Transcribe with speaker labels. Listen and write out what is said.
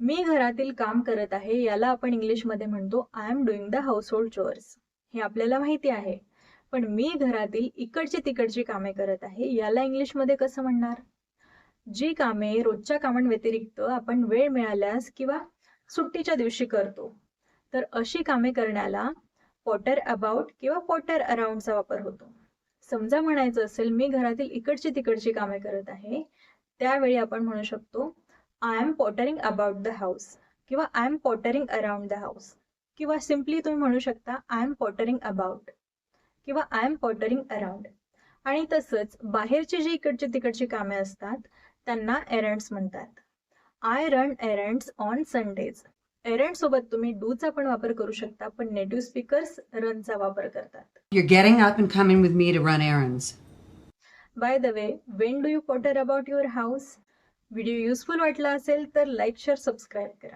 Speaker 1: मी घरातील काम करत आहे याला आपण इंग्लिशमध्ये म्हणतो I am doing the household chores हे आपल्याला माहिती आहे. पण मी घरातील इकडची तिकडची कामे करत आहे याला इंग्लिशमध्ये कसं म्हणणार? जी कामे रोजच्या कामांव्यतिरिक्त आपण वेळ मिळाल्यास किंवा सुट्टीच्या दिवशी करतो तर अशी कामे करण्याला पॉटर अबाउट किंवा पॉटर अराउंडचा वापर होतो. समजा म्हणायचं असेल मी घरातील इकडची तिकडची कामे करत आहे त्यावेळी आपण म्हणू शकतो I am pottering about the house किंवा I am pottering around the house किंवा सिम्पली तुम्ही म्हणू शकता आय एम पॉटरिंग अबाउट किंवा आय एम पॉटरिंग अराउंड आणि तसंच बाहेरची जी इकडची तिकडची कामे असतात त्यांना एरंड्स म्हणतात. I run errands on Sundays errand सोबत तुम्ही डूचा पण वापर करू शकता पण नेटिव्ह स्पीकर्स रनचा वापर करतात.
Speaker 2: You're getting up and coming with me to run errands.
Speaker 1: By the way when do you potter about your house video useful वाटला असेल तर लाईक शेअर सबस्क्राईब करा.